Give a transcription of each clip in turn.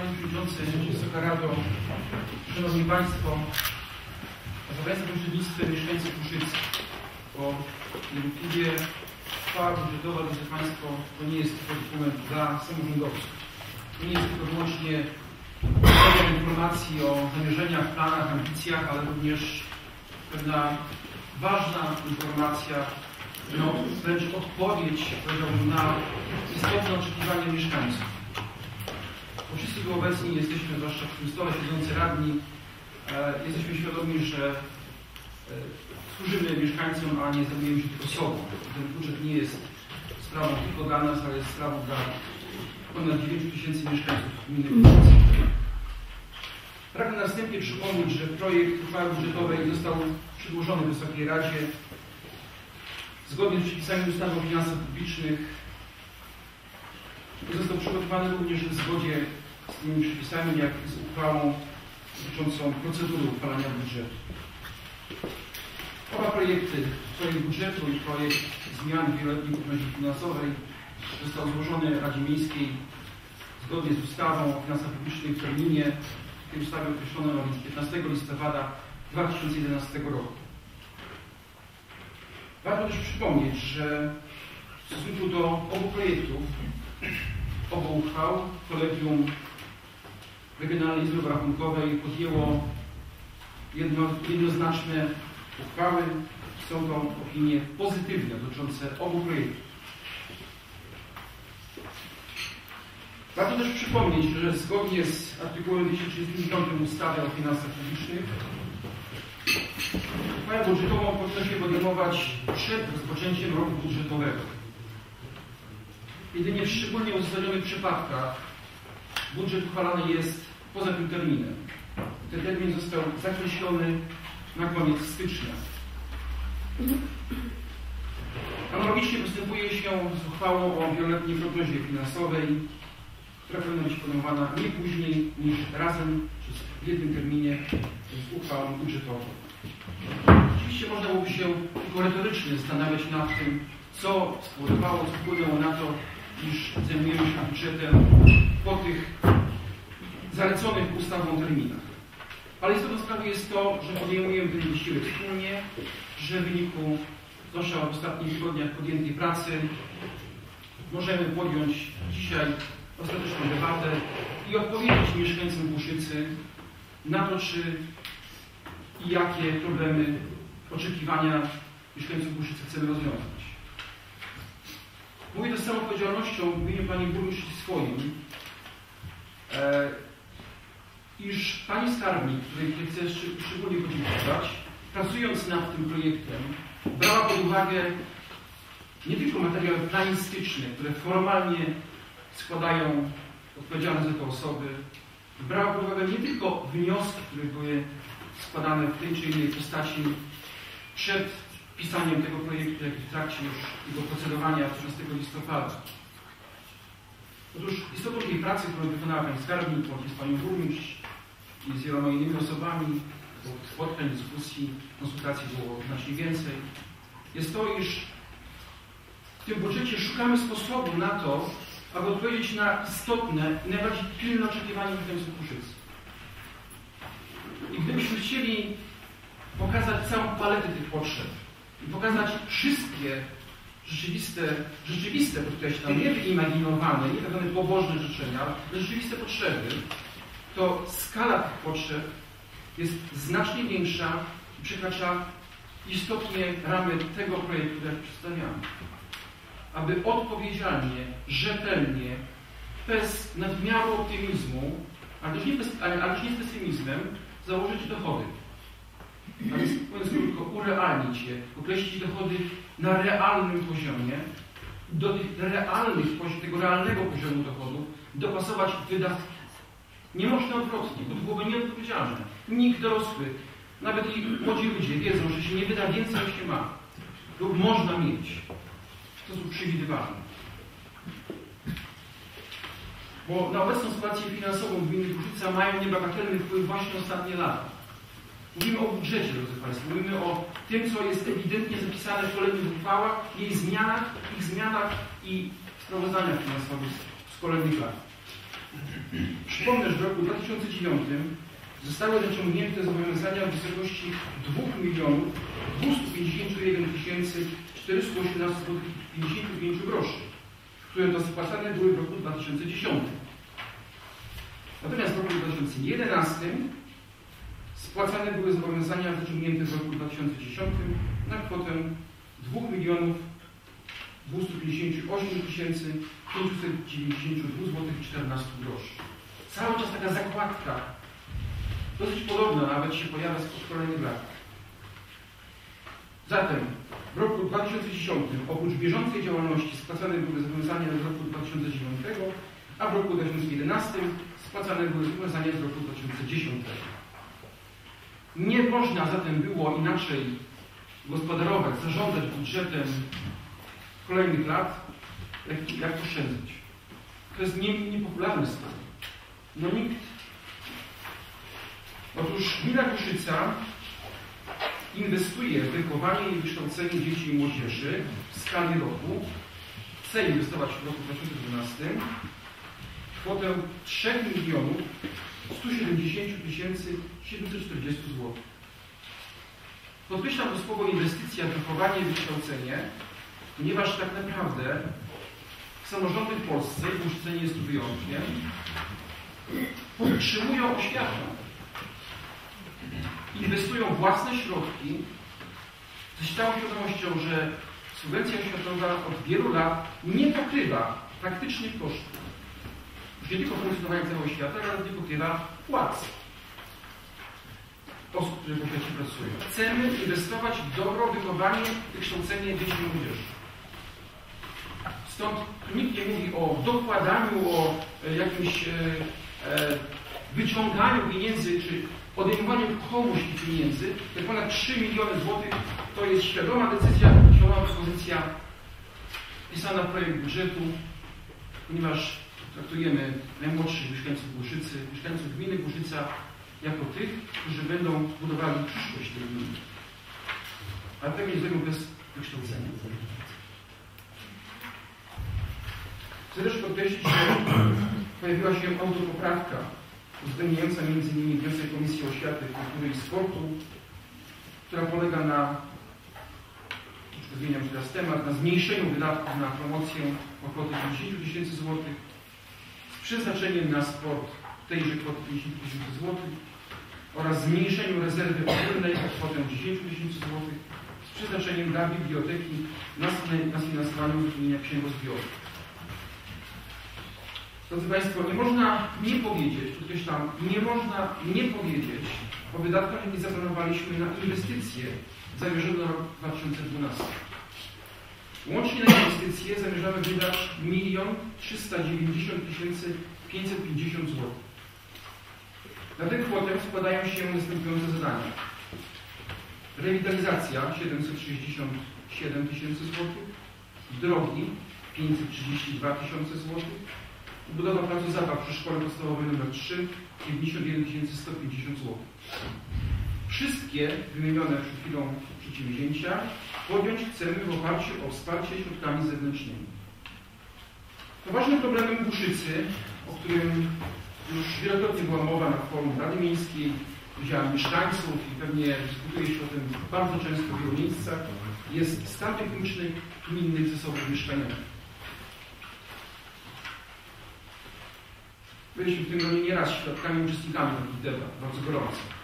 Panie Przewodniczący, Wysoka Rado, Szanowni Państwo, Zapraszam pośrednictwem mieszkańców Kuszycy, bo niewątpliwie uchwała budżetowa, drodzy Państwo, to nie jest tylko dokument dla samorządowców. To nie jest tylko wyłącznie informacji o zamierzeniach, planach, ambicjach, ale również pewna ważna informacja, no, wręcz odpowiedź, na istotne oczekiwania mieszkańców. Wszyscy tu obecni jesteśmy, zwłaszcza w tym stole siedzący radni, e, jesteśmy świadomi, że e, służymy mieszkańcom, a nie zajmujemy się tylko sobą. Ten budżet nie jest sprawą tylko dla nas, ale jest sprawą dla ponad 9 tysięcy mieszkańców gminy Kuszycy. Pragnę następnie przypomnieć, że projekt uchwały budżetowej został przedłożony Wysokiej Radzie zgodnie z przepisami ustawy o finansach publicznych. Został przygotowany również w zgodzie z tymi przepisami, jak z uchwałą dotyczącą procedury uchwalania budżetu. Oba projekty, projekt budżetu i projekt zmian wieloletniej prognozie finansowej został złożony Radzie Miejskiej zgodnie z ustawą o finansach publicznych w terminie, w tej ustawie określono, a więc 15 listopada 2011 roku. Warto też przypomnieć, że w stosunku do obu projektów, obu uchwał, Kolegium Regionalnej Izby Rachunkowej podjęło jedno, jednoznaczne uchwały. Są to opinie pozytywne dotyczące obu projektów. Warto też przypomnieć, że zgodnie z artykułem 235 ustawy o finansach publicznych uchwałę budżetową powinno się podejmować przed rozpoczęciem roku budżetowego. Jedynie w szczególnie uzasadnionych przypadkach budżet uchwalany jest poza tym terminem. Ten termin został zakreślony na koniec stycznia. Analogicznie postępuje się z uchwałą o wieloletniej prognozie finansowej, która powinna być podejmowana nie później niż razem, w jednym terminie z uchwałą budżetową. Oczywiście można byłoby się tylko retorycznie zastanawiać nad tym, co spowodowało, wpłynęło na to, iż zajmujemy się budżetem po tych zaleconych ustawą terminach. Ale istotą sprawy jest to, że podejmujemy ten wysiłek wspólnie, że w wyniku, zwłaszcza w ostatnich tygodniach podjętej pracy, możemy podjąć dzisiaj ostateczną debatę i odpowiedzieć mieszkańcom Buszycy na to, czy i jakie problemy, oczekiwania mieszkańców Buszycy chcemy rozwiązać. Mówię to z całą odpowiedzialnością w imieniu Pani Burmistrz swoim, e, iż Pani Skarbnik, której chcę szczególnie podziękować, pracując nad tym projektem, brała pod uwagę nie tylko materiały planistyczne, które formalnie składają odpowiedzialne za to osoby, brała pod uwagę nie tylko wnioski, które były składane w tej czy innej postaci przed pisaniem tego projektu, jak i w trakcie już jego procedowania 13 listopada. Otóż istotą tej pracy, którą wykonała Pani Skarbnik, z Panią Burmistrz i z wieloma innymi osobami, bo spotkań, dyskusji, konsultacji było znacznie więcej, jest to, iż w tym budżecie szukamy sposobu na to, aby odpowiedzieć na istotne i najbardziej pilne oczekiwania mieszkańców Kuszycy. I gdybyśmy chcieli pokazać całą paletę tych potrzeb i pokazać wszystkie rzeczywiste, rzeczywiste podkreślam, nie wyimaginowane, nie pewne pobożne życzenia, ale rzeczywiste potrzeby, to skala tych potrzeb jest znacznie większa i przekracza istotnie ramy tego projektu, który przedstawiamy. Aby odpowiedzialnie, rzetelnie, bez nadmiaru optymizmu, ale też nie, bez, ale, ale też nie z pesymizmem, założyć dochody. A więc, mówiąc krótko, urealnić je, określić dochody na realnym poziomie, do tych realnych, tego realnego poziomu dochodów dopasować wydatki. Nie można odwrotnie, bo to byłoby nieodpowiedzialne. Nikt dorosły, nawet i młodzi ludzie wiedzą, że się nie wyda więcej niż się ma. Lub można mieć w sposób przewidywalny. Bo na obecną sytuację finansową gminy Kuszyca mają niebagatelny wpływ właśnie ostatnie lata. Mówimy o budżecie, drodzy Państwo. Mówimy o tym, co jest ewidentnie zapisane w kolejnych uchwałach, jej zmianach, ich zmianach i sprawozdaniach finansowych z kolejnych lat. Przypomnę, że w roku 2009 zostały zaciągnięte zobowiązania w wysokości 2 milionów 251 418 zł 55 groszy, które to spłacane były w roku 2010. Natomiast w roku 2011 spłacane były zobowiązania zaciągnięte w roku 2010 na kwotę 2 milionów 258 592 zł 14 groszy. Cały czas taka zakładka, dosyć podobna, nawet się pojawia z kolejnych lat. Zatem w roku 2010 oprócz bieżącej działalności spłacane były zobowiązania z roku 2009, a w roku 2011 spłacane były zobowiązania z roku 2010. Nie można zatem było inaczej gospodarować, zarządzać budżetem kolejnych lat, jak, jak oszczędzać. To jest nie, niepopularny stan. No nikt. Otóż gmina Koszyca inwestuje w wychowanie i wykształcenie dzieci i młodzieży w skali roku. Chce inwestować w roku 2012 kwotę 3 milionów 170 tysięcy 740 zł. Podkreślam to słowo inwestycja wychowanie i wykształcenie, ponieważ tak naprawdę samorządy w Polsce, i nie jest tu wyjątkiem, podtrzymują oświatę. Inwestują własne środki ze stałą świadomością, że subwencja oświatowa od wielu lat nie pokrywa praktycznych kosztów. Tylko funkcjonowania całego świata, nie pokrywa płac osób, które w oświacie pracują. Chcemy inwestować w dobro, wychowanie, wykształcenie dzieci i młodzieży. Stąd nikt nie mówi o dokładaniu, o e, jakimś e, e, wyciąganiu pieniędzy, czy odejmowaniu komuś tych pieniędzy. Te ponad 3 miliony złotych to jest świadoma decyzja, świadoma propozycja pisana w projekt budżetu, ponieważ traktujemy najmłodszych mieszkańców Głuszycy, mieszkańców gminy Głuszyca jako tych, którzy będą budowali przyszłość tej gminy. Ale pewnie zrobią bez wykształcenia. Chcę też podkreślić, że pojawiła się autopoprawka uwzględniająca m.in. wniosek Komisji Oświaty, Kultury i Sportu, która polega na, zmieniam teraz temat, na zmniejszeniu wydatków na promocję o kwotę 50 tysięcy złotych przeznaczeniem na sport tejże kwoty 50 tysięcy złotych oraz zmniejszeniu rezerwy ogólnej o kwotę 10 tysięcy złotych z przeznaczeniem dla biblioteki na, na sfinansowanie uzupełnienia księgozbiorów. Drodzy Państwo, nie można nie powiedzieć, podkreślam, nie można nie powiedzieć o wydatkach, jakie zaplanowaliśmy na inwestycje zamierzone na rok 2012. Łącznie na inwestycje zamierzamy wydać 1 390 550 zł. Na tę kwotę składają się następujące zadania. Rewitalizacja 767 tysięcy złotych, drogi 532 tysiące złotych, Budowa placu zabaw przy szkole podstawowej nr 3 51 150 zł. Wszystkie wymienione przed chwilą przedsięwzięcia podjąć chcemy w oparciu o wsparcie środkami zewnętrznymi. Poważnym problemem Buszycy, o którym już wielokrotnie była mowa na forum Rady Miejskiej, udziałem mieszkańców i pewnie dyskutuje się o tym bardzo często w wielu miejscach, jest stan techniczny gminnych zasobów mieszkaniowych. Byliśmy w tym gronie nieraz świadkami, uczestnikami takich debat, bardzo gorąco.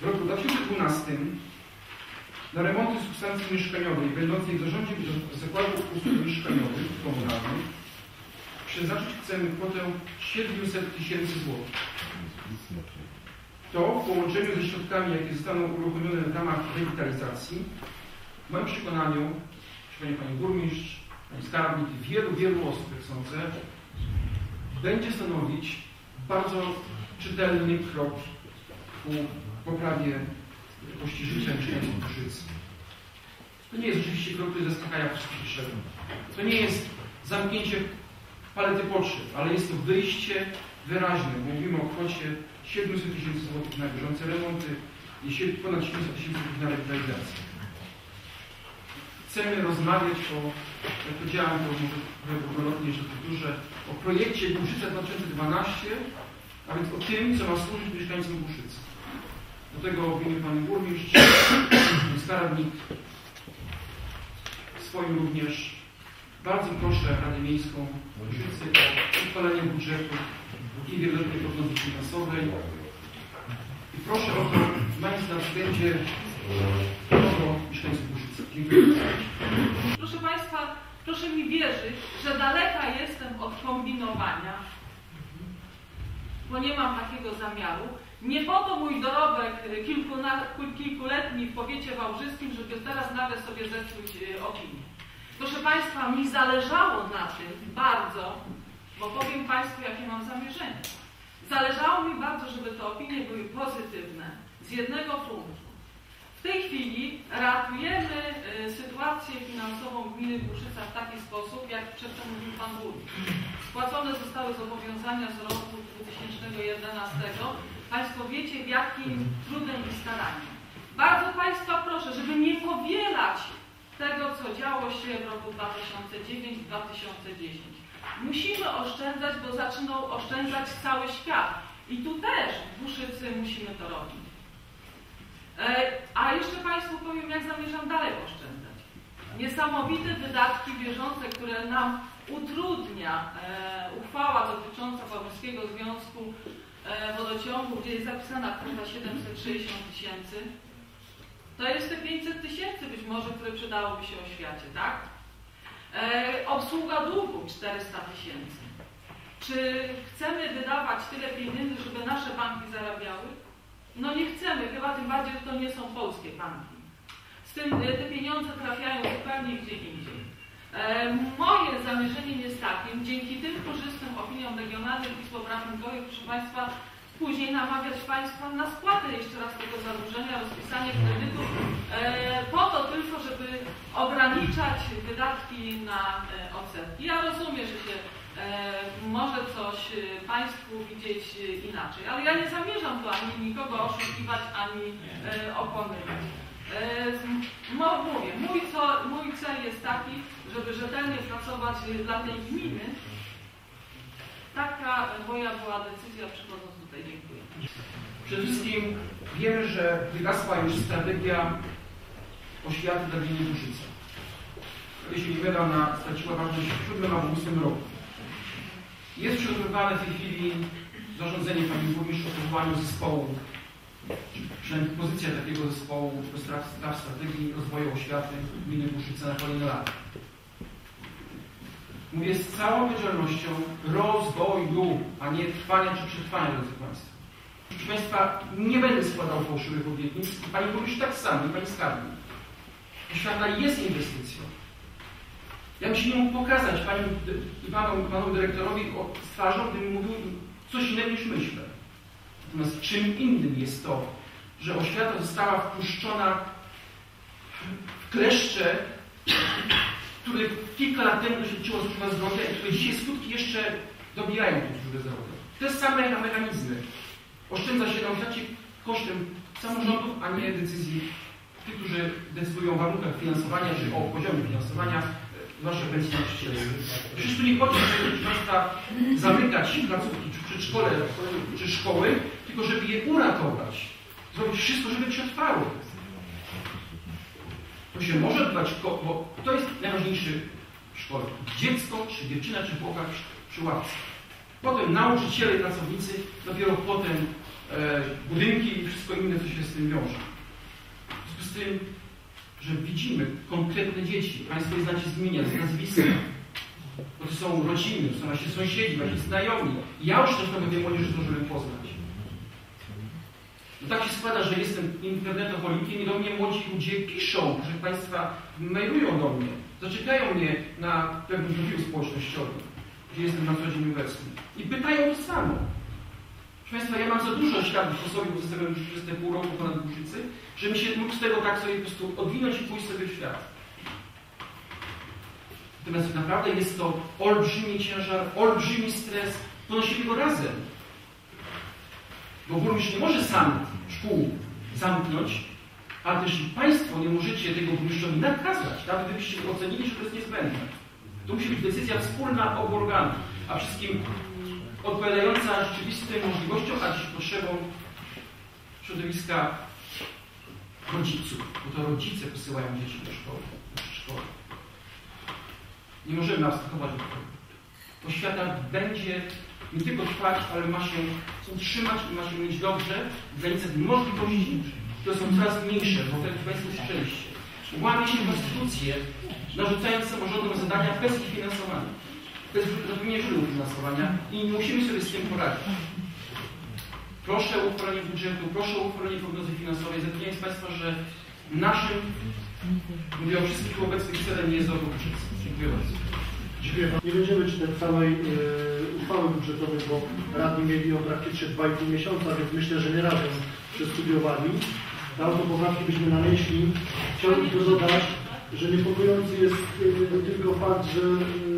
W roku 2012 na remonty substancji mieszkaniowej będącej w zarządzie zakładu usług mieszkaniowych komunalnych przeznaczyć chcemy kwotę 700 tysięcy złotych. To w połączeniu ze środkami, jakie zostaną uruchomione w ramach rewitalizacji, w moim przekonaniu, Pani, Pani Burmistrz, Pani Skarbnik i wielu, wielu osób, jak sądzę, będzie stanowić bardzo czytelny krok ku poprawie jakości życia mieszkańców Krzycy. To nie jest oczywiście krok, który zaspokaja potrzeby. To nie jest zamknięcie palety potrzeb, ale jest to wyjście wyraźne. Mówimy o kwocie 700 tysięcy złotych na bieżące remonty i ponad 700 tysięcy złotych na rewitalizację. Chcemy rozmawiać o jak powiedziałem, to górnolotnie, że powtórzę, o projekcie Buszyca 2012, a więc o tym, co ma służyć mieszkańcom Buszycy. Do tego w imieniu Pani Burmistrz, Skarbnik, swoim również bardzo proszę Radę Miejską Buszycy o uchwalenie budżetu i wieloletniej prognozy finansowej. I proszę o to, mając na względzie mieszkańców Buszycy. Dziękuję. Proszę Państwa, proszę mi wierzyć, że daleka jestem od kombinowania, bo nie mam takiego zamiaru. Nie po to mój dorobek kilkuletni w powiecie wałbrzyskim, żeby teraz nagle sobie zepsuć e, opinię. Proszę Państwa, mi zależało na tym bardzo, bo powiem Państwu, jakie mam zamierzenia. Zależało mi bardzo, żeby te opinie były pozytywne z jednego punktu. Tej chwili ratujemy y, sytuację finansową gminy Buszyca w taki sposób, jak przedtem mówił Pan Burmistrz. Spłacone zostały zobowiązania z roku 2011. Państwo wiecie, w jakim trudem i staraniem. Bardzo Państwa proszę, żeby nie powielać tego, co działo się w roku 2009-2010. Musimy oszczędzać, bo zaczynał oszczędzać cały świat. I tu też w Buszycy musimy to robić. E, a jeszcze Państwu powiem, jak zamierzam dalej oszczędzać. Niesamowite wydatki bieżące, które nam utrudnia e, uchwała dotycząca Polskiego Związku e, Wodociągu, gdzie jest zapisana kwota 760 tysięcy. To jest te 500 tysięcy być może, które przydałoby się oświacie, tak? E, obsługa długu 400 tysięcy. Czy chcemy wydawać tyle pieniędzy, żeby nasze banki zarabiały? No nie chcemy, chyba tym bardziej, że to nie są polskie banki. Z tym e, te pieniądze trafiają zupełnie gdzie indziej. E, moje zamierzenie jest takie, dzięki tym korzystnym opiniom regionalnych i współpracowników, proszę Państwa, później namawiać Państwa na spłatę jeszcze raz tego zadłużenia, rozpisanie kredytu, e, po to tylko, żeby ograniczać wydatki na odsetki. Ja rozumiem, że się może coś e, Państwu widzieć e, inaczej, ale ja nie zamierzam tu ani nikogo oszukiwać, ani e, okłamywać. E, no, mówię, mój, co, mój cel jest taki, żeby rzetelnie pracować dla tej gminy. Taka moja była decyzja przychodząc tutaj. Dziękuję. Przede wszystkim wiemy, że wygasła już strategia oświaty dla gminy Buszyca. Jeśli nie ona straciła ważność w 7 albo 8 roku. Jest przygotowywane w tej chwili zarządzenie Pani Burmistrz o powołaniu zespołu, przynajmniej pozycja takiego zespołu do spraw strategii rozwoju oświaty gminy Buszyca na kolejne lata. Mówię z całą odpowiedzialnością rozwoju, a nie trwania czy przetrwania, drodzy Państwo. Proszę Państwa, nie będę składał fałszywych obietnic Pani Burmistrz tak samo, Pani Skarbnik. Oświata jest inwestycją. Ja nie mógł pokazać Pani Panu, panu Dyrektorowi z twarzą, gdybym mówił coś innego niż myślę. Natomiast czym innym jest to, że oświata została wpuszczona w kleszcze które kilka lat temu doświadczyło służba zdrowia i które dzisiaj skutki jeszcze dobijają tej służby zdrowia. Te same mechanizmy. Oszczędza się na oświacie kosztem samorządów, a nie decyzji tych, którzy decydują o warunkach finansowania czy o poziomie finansowania, pensji nauczycielskiej. Przecież tu nie chodzi, żeby Państwa zamykać placówki czy przedszkole czy szkoły, tylko żeby je uratować. Zrobić wszystko, żeby przetrwały. To się może odbywać, bo to jest najważniejszy w szkole. Dziecko, czy dziewczyna, czy chłopak przy ławce. Potem nauczyciele i pracownicy, dopiero potem e, budynki i wszystko inne, co się z tym wiąże. W związku z tym, że widzimy konkretne dzieci, Państwo je znacie z imienia, z nazwiska, bo to są rodziny, to są nasi sąsiedzi, nasi znajomi. Ja już też tego tej młodzieży zdążyłem poznać. No tak się składa, że jestem internetoholikiem i do mnie młodzi ludzie piszą, proszę Państwa, mailują do mnie, zaczepiają mnie na pewnym profilu społecznościowym, gdzie jestem na co dzień obecny i pytają to samo. Proszę Państwa, ja mam za dużo światów po sobie, bo zostawiam już 25 roku ponad Burzycy, żebym się mógł z tego tak sobie po prostu odwinąć i pójść sobie w świat. Natomiast tak naprawdę jest to olbrzymi ciężar, olbrzymi stres, ponosimy go razem. Bo burmistrz nie może sam szkół zamknąć, ale też Państwo nie możecie tego burmistrzowi nakazać, nawet gdybyście ocenili, że to jest niezbędne. To musi być decyzja wspólna obu organów, a wszystkim odpowiadająca rzeczywistym możliwościom, a dziś potrzebom środowiska rodziców, bo to rodzice posyłają dzieci do szkoły, szkoły. Nie możemy abstrahować od tego. Oświata będzie nie tylko trwać, ale ma się utrzymać i ma się mieć dobrze w granicach możliwości, które są coraz mniejsze, bo wtedy Państwo słyszeliście. Łamie się konstytucję, narzucając samorządom zadania bez ich finansowania. Bez zapewnienia źródeł finansowania i musimy sobie z tym poradzić. Proszę o uchwalenie budżetu, proszę o uchwalenie prognozy finansowej, zapewniając Państwa, że naszym, mówię o wszystkich obecnych celem nie jest dobro budżet. Dziękuję bardzo. Nie będziemy czytać całej y, uchwały budżetowej, bo radni mieli ją praktycznie 2,5 miesiąca, więc myślę, że nie raz ją przestudiowali. Na autopoprawki byśmy nanieśli. Chciałbym tylko dodać, że niepokojący jest y, tylko fakt, że y,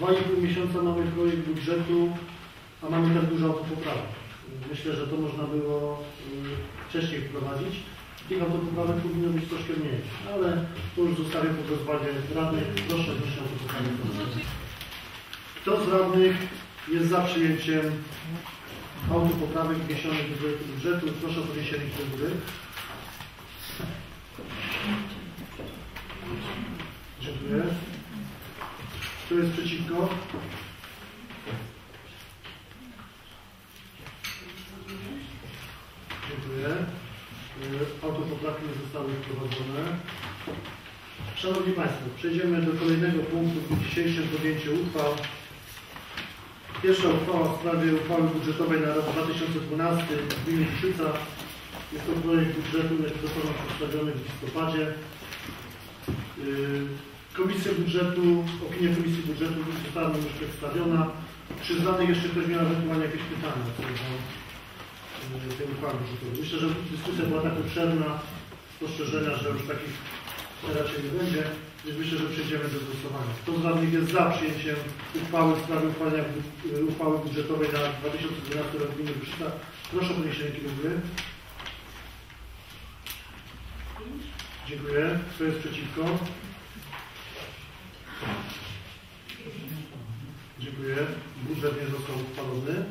2,5 miesiąca mamy projekt budżetu, a mamy tak dużo autopoprawek. Myślę, że to można było y, wcześniej wprowadzić. Tych autopoprawek powinno być troszkę mniej, ale to już zostawię pod rozwagę radnych. Proszę wnieść autopoprawkę. Kto z radnych jest za przyjęciem autopoprawek wniesionych do budżetu? Proszę o podniesienie do góry. Dziękuję. Kto jest przeciwko? Dziękuję. Y, Autopoprawki nie zostały wprowadzone. Szanowni Państwo, przejdziemy do kolejnego punktu w dzisiejszym podjęciu uchwał. Pierwsza uchwała w sprawie uchwały budżetowej na rok 2012 w gminie Krzyca. Jest to projekt budżetu, jak został przedstawiony w listopadzie. Yy, Komisja budżetu, opinia Komisji budżetu została już przedstawiona. Czy z danych jeszcze ktoś miał ewentualnie jakieś pytania co do tej uchwały budżetowej? Myślę, że dyskusja była tak obszerna, spostrzeżenia, że już takich raczej nie będzie, więc myślę, że przejdziemy do głosowania. Kto z radnych jest za przyjęciem uchwały w sprawie uchwalenia bu- uchwały budżetowej na 2012 rok gminy? Proszę o podniesienie góry. Dziękuję. Kto jest przeciwko? Dziękuję. Budżet nie został uchwalony.